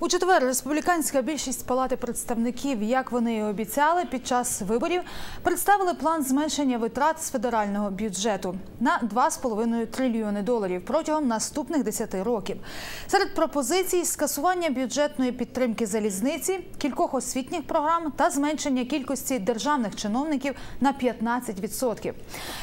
У четвер республіканська більшість палати представників, як вони і обіцяли, під час виборів представили план зменшення витрат з федерального бюджету на 2,5 трильйони доларів протягом наступних 10 років. Серед пропозицій скасування бюджетної підтримки залізниці, кількох освітніх програм та зменшення кількості державних чиновників на 15%.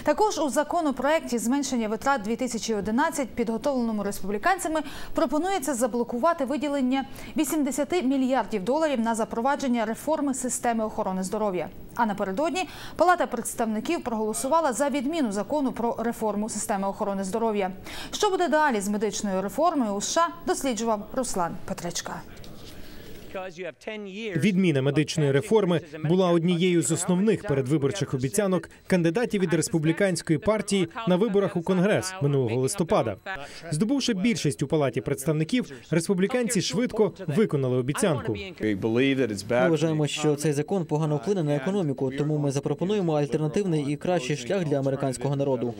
Також у законопроекті зменшення витрат 2011, підготовленому республіканцями, пропонується заблокувати виділення 80 мільярдів доларів на запровадження реформи системи охорони здоров'я. А напередодні Палата представників проголосувала за відміну закону про реформу системи охорони здоров'я. Що буде далі з медичною реформою у США, досліджував Руслан Петричка. Відміна медичної реформи була однією з основних передвиборчих обіцянок кандидатів від республіканської партії на виборах у конгрес минулого листопада. Здобувши більшість у палаті представників, республіканці швидко виконали обіцянку. Ми вважаємо, що цей закон погано вплине на економіку, тому ми запропонуємо альтернативний і кращий шлях для американського народу.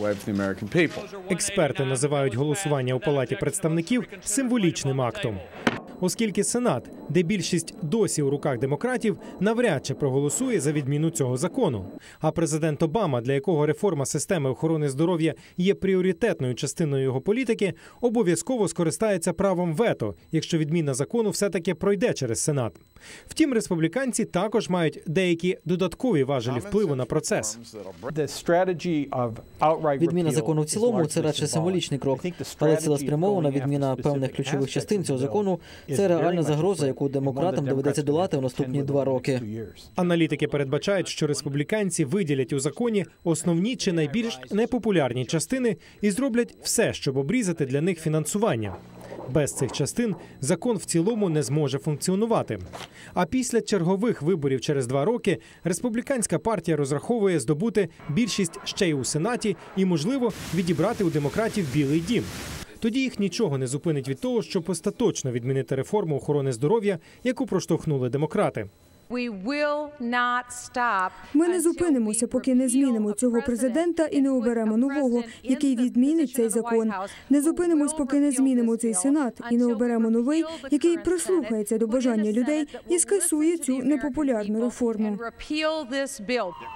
Експерти називають голосування у палаті представників символічним актом. Оскільки Сенат, де більшість досі у руках демократів, навряд чи проголосує за відміну цього закону. А президент Обама, для якого реформа системи охорони здоров'я є пріоритетною частиною його політики, обов'язково скористається правом вето, якщо відміна закону все-таки пройде через Сенат. Втім, республіканці також мають деякі додаткові важелі впливу на процес. Відміна закону в цілому це радше символічний крок, але цілеспрямована відміна певних ключових частин цього закону це реальна загроза, яку демократам доведеться долати у наступні два роки. Аналітики передбачають, що республіканці виділять у законі основні чи найбільш непопулярні частини і зроблять все, щоб обрізати для них фінансування. Без цих частин закон в цілому не зможе функціонувати. А після чергових виборів через два роки республіканська партія розраховує здобути більшість ще й у сенаті і, можливо, відібрати у демократів Білий дім. Тоді їх нічого не зупинить від того, щоб остаточно відмінити реформу охорони здоров'я, яку проштовхнули демократи. Ми не зупинимося, поки не змінимо цього президента і не оберемо нового, який відмінить цей закон. Не зупинимось, поки не змінимо цей сенат і не оберемо новий, який прислухається до бажання людей і скасує цю непопулярну реформу.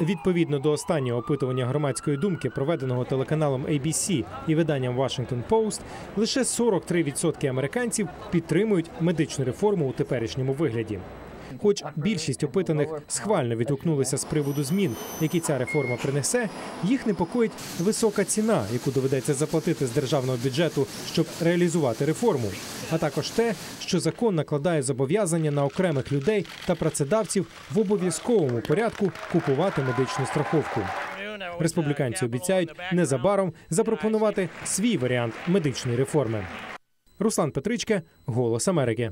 Відповідно до останнього опитування громадської думки, проведеного телеканалом ABC і виданням Washington Post, лише 43% американців підтримують медичну реформу у теперішньому вигляді. Хоч більшість опитаних схвально відгукнулися з приводу змін, які ця реформа принесе, їх непокоїть висока ціна, яку доведеться заплатити з державного бюджету, щоб реалізувати реформу, а також те, що закон накладає зобов'язання на окремих людей та працедавців в обов'язковому порядку купувати медичну страховку. Республіканці обіцяють незабаром запропонувати свій варіант медичної реформи. Руслан Петричка, Голос Америки.